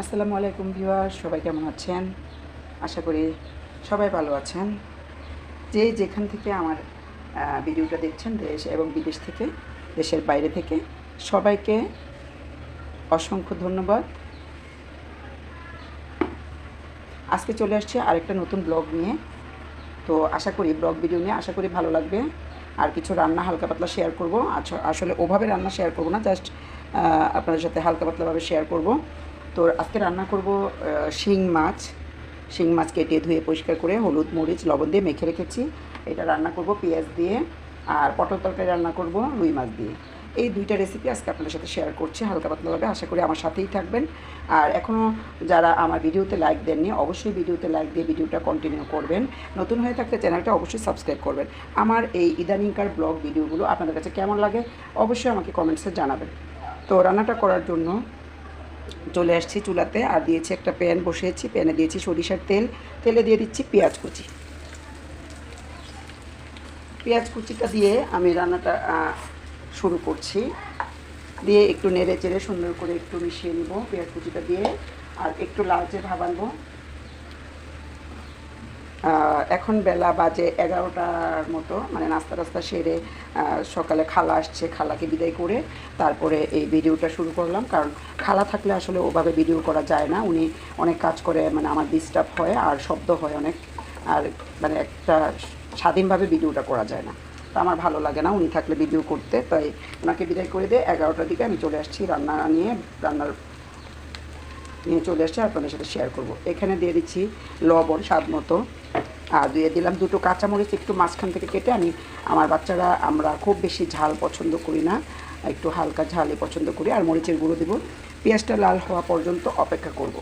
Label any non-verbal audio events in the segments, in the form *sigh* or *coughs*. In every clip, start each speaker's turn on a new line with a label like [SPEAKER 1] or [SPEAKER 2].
[SPEAKER 1] আসসালামু আলাইকুম ভিউয়ার সবাই কেমন আছেন? আশা করি সবাই ভালো আছেন। যে যেখান থেকে আমার ভিডিওটা দেখছেন দেশ এবং বিদেশ থেকে, দেশের বাইরে থেকে, সবাইকে অসংখ্য ধন্যবাদ। আজকে চলে আসছে আরেকটা নতুন ব্লগ নিয়ে। তো আশা করি ব্লগ ভিডিও নিয়ে, আশা করি ভালো লাগবে। আর কিছু রান্না হালকা পাতলা শেয়ার করব। আসলে ওভাবে রান্না শেয়ার করব না জাস্ট আপনাদের সাথে হালকা পাতলাভাবে শেয়ার করব। তো আজকে রান্না করব শিং মাছ। শিং মাছ কেটে ধুয়ে পরিষ্কার করে হলুদ, মরিচ, লবণ দিয়ে মেখে রেখেছি। এটা রান্না করব পেঁয়াজ দিয়ে আর পটল তরকারি রান্না করব রুই মাছ দিয়ে। এই দুইটা রেসিপি আজকে আপনাদের সাথে শেয়ার করছি, হালকা পাতলাভাবে আশা করি আমার সাথেই থাকবেন। আর এখনও যারা আমার ভিডিওতে লাইক দেননি, অবশ্যই ভিডিওতে লাইক দিয়ে ভিডিওটা কন্টিনিউ করবেন। নতুন হয়ে থাকলে চ্যানেলটা অবশ্যই সাবস্ক্রাইব করবেন। আমার এই ইদানিংকার ব্লগ ভিডিওগুলো আপনাদের কাছে কেমন লাগে, অবশ্যই আমাকে কমেন্টসে জানাবেন। তো রান্নাটা করার জন্য চলে আসছি চুলাতে আর দিয়েছি একটা প্যান বসিয়েছি প্যানে দিয়েছি সরিষার তেল তেলে দিয়ে দিচ্ছি পেঁয়াজ কুচি। পেঁয়াজ কুচিটা দিয়ে আমি রান্নাটা শুরু করছি। দিয়ে একটু নেড়ে চেড়ে সুন্দর করে একটু মিশিয়ে নিব পেঁয়াজ কুচিটা দিয়ে আর একটু লালচে ভাবানবো আহ, এখন বেলা বাজে এগারোটার মতো মানে নাস্তা টাস্তা সেরে সকালে খালা আসছে, খালাকে বিদায় করে তারপরে এই ভিডিওটা শুরু করলাম। কারণ খালা থাকলে আসলে ওভাবে ভিডিও করা যায় না। উনি অনেক কাজ করে মানে আমার ডিস্টার্ব হয় আর শব্দ হয় অনেক। আর মানে একটা স্বাধীনভাবে ভিডিওটা করা যায় না। তো আমার ভালো লাগে না উনি থাকলে ভিডিও করতে। তাই ওনাকে বিদায় করে দিয়ে এগারোটার দিকে আমি চলে আসছি রান্না নিয়ে, রান্নার নিয়ে চলে আসছি আপনাদের সাথে শেয়ার করব। এখানে দিয়ে দিচ্ছি লবণ, স্বাদ মতো। আর দিয়ে দিলাম দুটো কাঁচামরিচ, একটু মাঝখান থেকে কেটে আমি, আমার বাচ্চারা, আমরা খুব বেশি ঝাল পছন্দ করি না, একটু হালকা ঝালই পছন্দ করি। আর মরিচের গুঁড়ো দেবো। পেঁয়াজটা লাল হওয়া পর্যন্ত অপেক্ষা করব।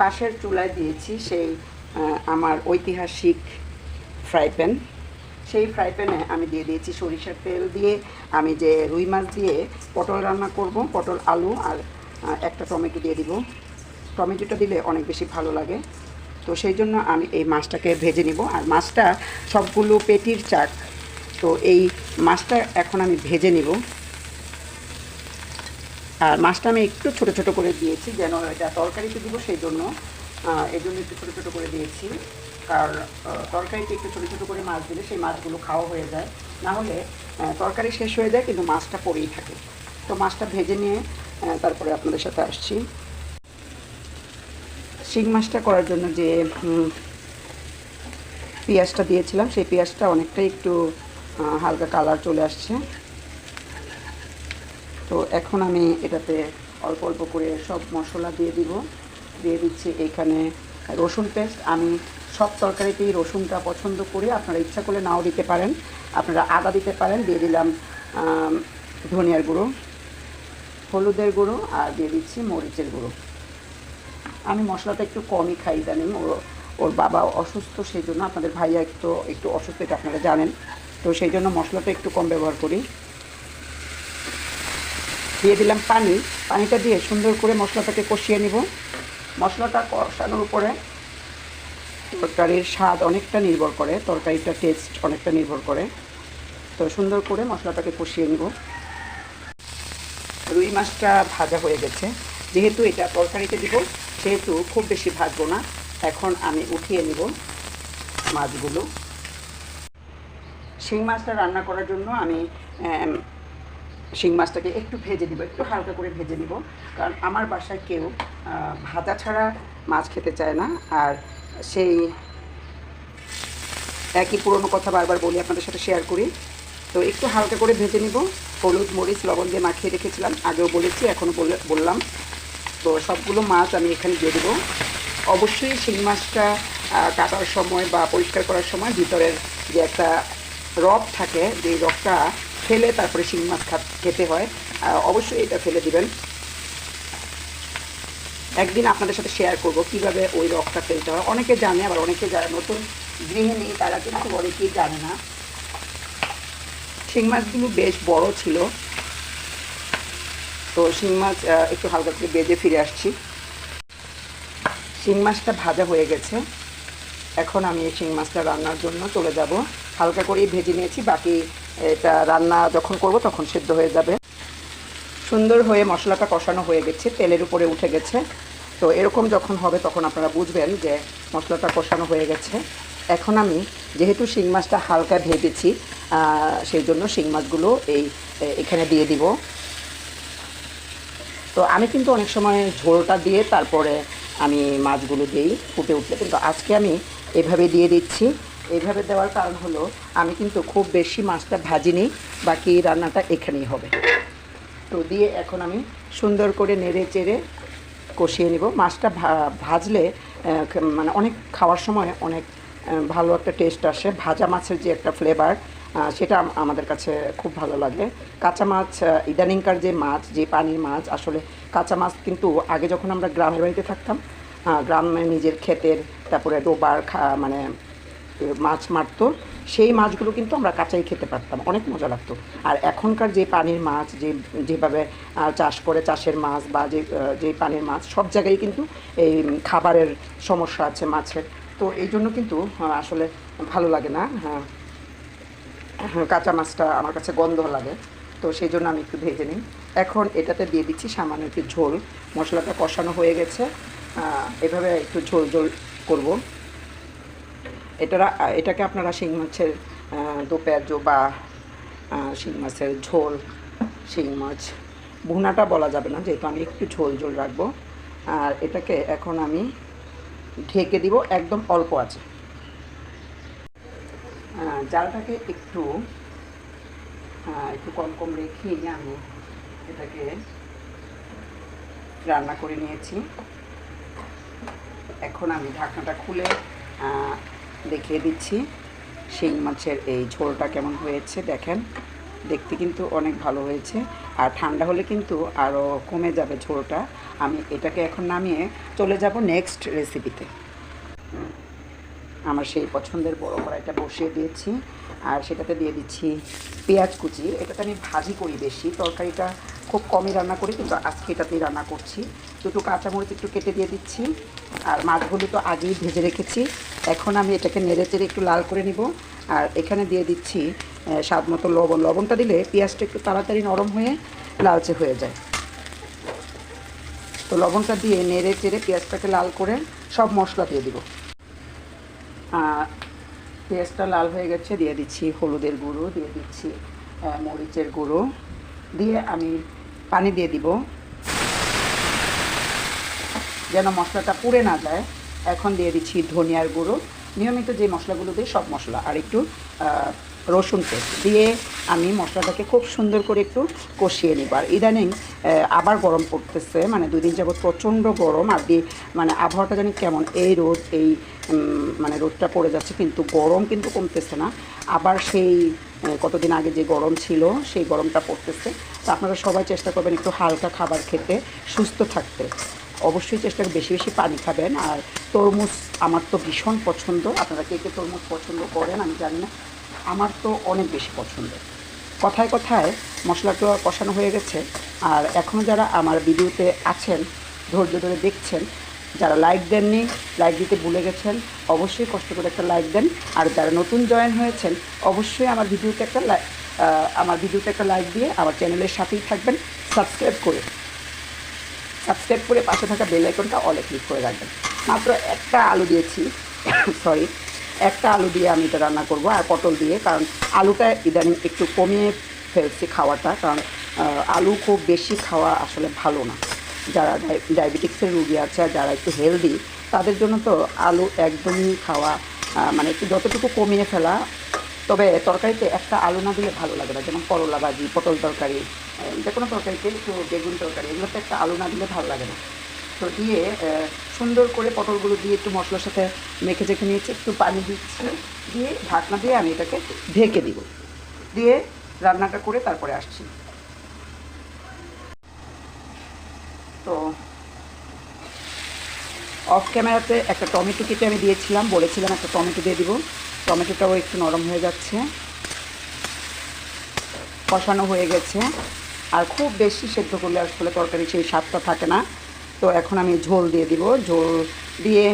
[SPEAKER 1] পাশের চুলায় দিয়েছি সেই আমার ঐতিহাসিক ফ্রাই প্যান সেই ফ্রাই প্যানে আমি দিয়ে দিয়েছি সরিষার তেল দিয়ে আমি যে রুই মাছ দিয়ে পটল রান্না করব, পটল, আলু আর একটা টমেটো দিয়ে দিব। টমেটোটা দিলে অনেক বেশি ভালো লাগে। তো সেই জন্য আমি এই মাছটাকে ভেজে নিব। আর মাছটা সবগুলো পেটির চাক। তো এই মাছটা এখন আমি ভেজে নিব। আর মাছটা আমি একটু ছোট ছোট করে দিয়েছি যেন এটা তরকারিতে দিব সেই জন্য। এই জন্য একটু ছোটো ছোটো করে দিয়েছি। কারণ তরকারিতে একটু ছোটো ছোটো করে মাছ দিলে সেই মাছগুলো খাওয়া হয়ে যায়। না হলে তরকারি শেষ হয়ে যায়, কিন্তু মাছটা পড়েই থাকে। তো মাছটা ভেজে নিয়ে তারপরে আপনাদের সাথে আসছি। শিং মাছটা করার জন্য যে পেঁয়াজটা দিয়েছিলাম, সেই পেঁয়াজটা অনেকটাই একটু হালকা কালার চলে আসছে। তো এখন আমি এটাতে অল্প অল্প করে সব মশলা দিয়ে দিব। দিয়ে দিচ্ছি এখানে রসুন পেস্ট। আমি সব তরকারিতেই রসুনটা পছন্দ করি। আপনারা ইচ্ছা করলে নাও দিতে পারেন। আপনারা আদা দিতে পারেন। দিয়ে দিলাম ধনিয়ার গুঁড়ো, হলুদের গুঁড়ো আর দিয়ে দিচ্ছি মরিচের গুঁড়ো। আমি মশলাটা একটু কমই খাই ইদানিং। ওর ওর বাবা অসুস্থ সেই জন্য আপনাদের ভাইয়া একটু একটু অসুস্থ, এটা আপনারা জানেন। তো সেই জন্য মশলাটা একটু কম ব্যবহার করি। দিয়ে দিলাম পানি। পানিটা দিয়ে সুন্দর করে মশলাটাকে কষিয়ে নিব। মশলাটা কষানোর উপরে তরকারির স্বাদ অনেকটা নির্ভর করে তরকারিটা টেস্ট অনেকটা নির্ভর করে। তো সুন্দর করে মশলাটাকে কষিয়ে নিব। রুই মাছটা ভাজা হয়ে গেছে। যেহেতু এটা তরকারিতে দিব সেহেতু খুব বেশি ভাজবো না। এখন আমি উঠিয়ে নিব মাছগুলো। শিং মাছটা রান্না করার জন্য আমি আম, শিং মাছটাকে একটু ভেজে দিব একটু হালকা করে ভেজে দিব কারণ আমার বাসায় কেউ ভাজা ছাড়া মাছ খেতে চায় না। আর সেই একই পুরনো কথা বারবার বলি, আপনাদের সাথে শেয়ার করি। তো একটু হালকা করে ভেজে নিব। হলুদ, মরিচ, লবণ দিয়ে মাখিয়ে রেখেছিলাম, আগেও বলেছি, এখনও বলে, বললাম। তো সবগুলো মাছ আমি এখানে দিয়ে দেবো। অবশ্যই শিং মাছটা কাটার সময় বা পরিষ্কার করার সময় ভিতরের যে একটা রব থাকে, যে রকটা ফেলে তারপরে শিং মাছ খেতে হয়। অবশ্যই এটা ফেলে দিবেন। একদিন আপনাদের সাথে শেয়ার করব কীভাবে ওই রকটা ফেলতে হয়। অনেকে জানে, আবার অনেকে যারা নতুন গৃহিণী, তারা কিন্তু অনেকেই জানে না। শিং মাছগুলো বেশ বড় ছিল। তো শিং মাছ একটু হালকা করে বেজে ফিরে আসছি। শিং মাছটা ভাজা হয়ে গেছে। এখন আমি এই শিং মাছটা রান্নার জন্য চলে যাব। হালকা করেই ভেজে নিয়েছি। বাকি এটা রান্না যখন করব তখন সেদ্ধ হয়ে যাবে। সুন্দর হয়ে মশলাটা কষানো হয়ে গেছে, তেলের উপরে উঠে গেছে। তো এরকম যখন হবে তখন আপনারা বুঝবেন যে মশলাটা কষানো হয়ে গেছে। এখন আমি যেহেতু শিং মাছটা হালকা ভেজেছি সেই জন্য শিং মাছগুলো এই এখানে দিয়ে দিব। তো আমি কিন্তু অনেক সময় ঝোলটা দিয়ে তারপরে আমি মাছগুলো দিই, ফুটে উঠলে। কিন্তু আজকে আমি এভাবে দিয়ে দিচ্ছি। এইভাবে দেওয়ার কারণ হলো, আমি কিন্তু খুব বেশি মাছটা ভাজিনি, বাকি রান্নাটা এখানেই হবে। তো দিয়ে এখন আমি সুন্দর করে নেড়ে চেড়ে কষিয়ে নিব। মাছটা ভাজলে মানে অনেক খাওয়ার সময় অনেক ভালো একটা টেস্ট আসে। ভাজা মাছের যে একটা ফ্লেভার সেটা আমাদের কাছে খুব ভালো লাগে। কাঁচা মাছ ইদানিংকার যে মাছ, যে পানির মাছ, আসলে কাঁচা মাছ কিন্তু আগে যখন আমরা গ্রামের বাড়িতে থাকতাম গ্রামে নিজের ক্ষেতের, তারপরে ডোবার খা মানে মাছ মারতো সেই মাছগুলো কিন্তু আমরা কাঁচাই খেতে পারতাম অনেক মজা লাগতো। আর এখনকার যে পানির মাছ যে যেভাবে চাষ করে চাষের মাছ বা যে যে পানির মাছ সব জায়গায় কিন্তু এই খাবারের সমস্যা আছে মাছের। তো এই জন্য কিন্তু আসলে ভালো লাগে না হ্যাঁ। হ্যাঁ, কাঁচা মাছটা আমার কাছে গন্ধ লাগে তো সেই জন্য আমি একটু ভেজে নিই। এখন এটাতে দিয়ে দিচ্ছি সামান্য একটু ঝোল মশলাটা কষানো হয়ে গেছে এভাবে একটু ঝোল ঝোল করব। এটারা এটাকে আপনারা শিং মাছের দো পেঁয়াজো বা শিং মাছের ঝোল, শিং মাছ, ভুনাটা বলা যাবে না, যেহেতু আমি একটু ঝোল ঝোল রাখব। আর এটাকে এখন আমি ঢেকে দিব, একদম অল্প আছে। জালটাকে একটু একটু কম কম রেখেই আমি এটাকে রান্না করে নিয়েছি। এখন আমি ঢাকনাটা খুলে দেখিয়ে দিচ্ছি। শিং মাছের এই ঝোলটা কেমন হয়েছে দেখেন। দেখতে কিন্তু অনেক ভালো হয়েছে। আর ঠান্ডা হলে কিন্তু আরও কমে যাবে ঝোলটা। আমি এটাকে এখন নামিয়ে চলে যাব নেক্সট রেসিপিতে আমার সেই পছন্দের বড় কড়াইটা বসিয়ে দিয়েছি। আর সেটাতে দিয়ে দিচ্ছি পেঁয়াজ কুচি। এটাতে আমি ভাজি করি বেশি। তরকারিটা খুব কমই রান্না করি, কিন্তু আজকে এটাতেই রান্না করছি। দুটো কাঁচামরিচ একটু কেটে দিয়ে দিচ্ছি। আর মাছগুলো তো আগেই ভেজে রেখেছি। এখন আমি এটাকে নেড়ে চেড়ে একটু লাল করে নিব। আর এখানে দিয়ে দিচ্ছি স্বাদ মতো লবণ। লবণটা দিলে পেঁয়াজটা একটু তাড়াতাড়ি নরম হয়ে লালচে হয়ে যায়। তো লবণটা দিয়ে নেড়ে চেড়ে পেঁয়াজটাকে লাল করে সব মশলা দিয়ে দিব। পেঁয়াজটা লাল হয়ে গেছে, দিয়ে দিচ্ছি হলুদের গুঁড়ো, দিয়ে দিচ্ছি মরিচের গুঁড়ো, দিয়ে আমি পানি দিয়ে দিব। যেন মশলাটা পুড়ে না যায়, এখন দিয়ে দিচ্ছি ধনিয়ার গুঁড়ো। নিয়মিত যে মশলাগুলো দিই, সব মশলা, আর একটু রসুন পেস্ট দিয়ে আমি মশলাটাকে খুব সুন্দর করে একটু কষিয়ে নিব। আর ইদানিং আবার গরম পড়তেছে মানে দুই দিন যাবত প্রচণ্ড গরম, আর দিয়ে মানে আবহাওয়াটা জানি কেমন, এই রোদ, এই মানে রোদটা পড়ে যাচ্ছে, কিন্তু গরম কিন্তু কমতেছে না। আবার সেই কতদিন আগে যে গরম ছিল, সেই গরমটা পড়তেছে। তো আপনারা সবাই চেষ্টা করবেন একটু হালকা খাবার খেতে, সুস্থ থাকতে। অবশ্যই চেষ্টা বেশি বেশি পানি খাবেন। আর তরমুজ আমার তো ভীষণ পছন্দ। আপনারা কে কে তরমুজ পছন্দ করেন আমি জানি না। আমার তো অনেক বেশি পছন্দ। কথায় কথায় মশলাটা কষানো হয়ে গেছে। আর এখনও যারা আমার ভিডিওতে আছেন, ধৈর্য ধরে দেখছেন, যারা লাইক দেননি লাইক দিতে ভুলে গেছেন, অবশ্যই কষ্ট করে একটা লাইক দেন। আর যারা নতুন জয়েন হয়েছেন, অবশ্যই আমার ভিডিওতে একটা আমার ভিডিওতে একটা লাইক দিয়ে আমার চ্যানেলের সাথেই থাকবেন। সাবস্ক্রাইব করে সাবস্ক্রাইব করে পাশে থাকা বেল আইকনটা অলে ক্লিক করে রাখবেন। মাত্র একটা আলু দিয়েছি। *coughs* সরি একটা আলু দিয়ে আমি এটা রান্না করব আর পটল দিয়ে, কারণ আলুটা ইদানিং একটু কমিয়ে ফেলছি খাওয়াটা, কারণ আলু খুব বেশি খাওয়া আসলে ভালো না। যারা ডায়াবেটিক্সের রুগী আছে আর যারা একটু হেলদি, তাদের জন্য তো আলু একদমই খাওয়া মানে একটু যতটুকু কমিয়ে ফেলা, তবে তরকারিতে একটা আলু না দিলে ভালো লাগে না, যেমন করলা ভাজি, পটল তরকারি যে কোনো তরকারিতে একটু বেগুন তরকারি, এগুলোতে একটা আলু না দিলে ভালো লাগে না। তো দিয়ে সুন্দর করে পটলগুলো দিয়ে একটু মশলার সাথে মেখে চেখে নিয়েছি, একটু পানি দিচ্ছি, দিয়ে ঢাকনা দিয়ে আমি এটাকে ঢেকে দিব। দিয়ে রান্নাটা করে তারপরে আসছি। তো অফ ক্যামেরাতে একটা টমেটো কেটে আমি দিয়েছিলাম, বলেছিলাম একটা টমেটো দিয়ে দিব। টমেটোটাও একটু নরম হয়ে যাচ্ছে। কষানো হয়ে গেছে। আর খুব বেশি সেদ্ধ করলে আসলে তরকারি সেই স্বাদটা থাকে না। তো এখন আমি ঝোল দিয়ে দিব। ঝোল দিয়ে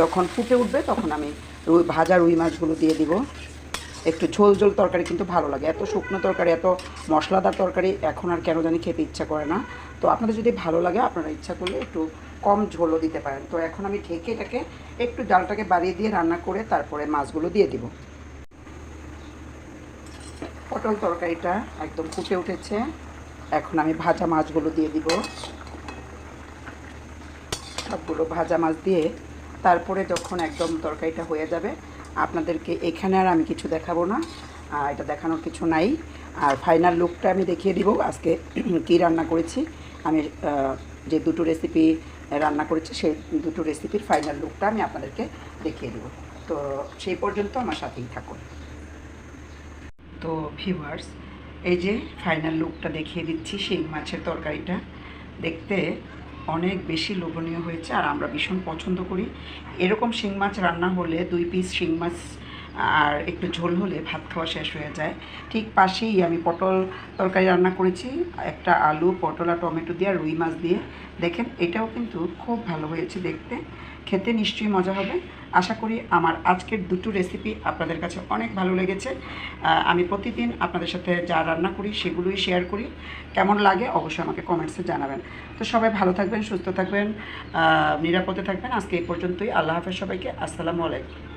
[SPEAKER 1] যখন ফুটে উঠবে তখন আমি রুই, ভাজা রুই মাছগুলো দিয়ে দিব। একটু ঝোল ঝোল তরকারি কিন্তু ভালো লাগে। এত শুকনো তরকারি, এত মশলাদার তরকারি এখন আর কেন জানি খেতে ইচ্ছা করে না। তো আপনাদের যদি ভালো লাগে, আপনারা ইচ্ছা করলে একটু কম ঝোলও দিতে পারেন। তো এখন আমি ঢেকে এটাকে একটু ডালটাকে বাড়িয়ে দিয়ে রান্না করে তারপরে মাছগুলো দিয়ে দিব। পটল তরকারিটা একদম ফুটে উঠেছে। এখন আমি ভাজা মাছগুলো দিয়ে দিব। সবগুলো ভাজা মাছ দিয়ে তারপরে যখন একদম তরকারিটা হয়ে যাবে, আপনাদেরকে এখানে আর আমি কিছু দেখাবো না এটা দেখানোর কিছু নাই। আর ফাইনাল লুকটা আমি দেখিয়ে দিব আজকে *clears throat* কী রান্না করেছি। আমি যে দুটো রেসিপি রান্না করেছি, সেই দুটো রেসিপির ফাইনাল লুকটা আমি আপনাদেরকে দেখিয়ে দিব। তো সেই পর্যন্ত আমার সাথেই থাকুন। তো ভিউয়ার্স এই যে ফাইনাল লুকটা দেখিয়ে দিচ্ছি, সেই মাছের তরকারিটা। দেখতে অনেক বেশি লোভনীয় হয়েছে আর আমরা ভীষণ পছন্দ করি। এরকম শিং মাছ রান্না হলে দুই পিস শিং মাছ আর একটু ঝোল হলে ভাত খাওয়া শেষ হয়ে যায়। ঠিক পাশেই আমি পটল তরকারি রান্না করেছি, একটা আলু, পটল আর টমেটো দিয়ে রুই মাছ দিয়ে। দেখেন, এটাও কিন্তু খুব ভালো হয়েছে দেখতে। খেতে নিশ্চয়ই মজা হবে। আশা করি আমার আজকের দুটো রেসিপি আপনাদের কাছে অনেক ভালো লেগেছে। আমি প্রতিদিন আপনাদের সাথে যা রান্না করি সেগুলোই শেয়ার করি। কেমন লাগে অবশ্যই আমাকে কমেন্টসে জানাবেন। তো সবাই ভালো থাকবেন, সুস্থ থাকবেন নিরাপদে থাকবেন। আজকে এই পর্যন্তই। আল্লাহ হাফেজ সবাইকে। আসসালামু আলাইকুম।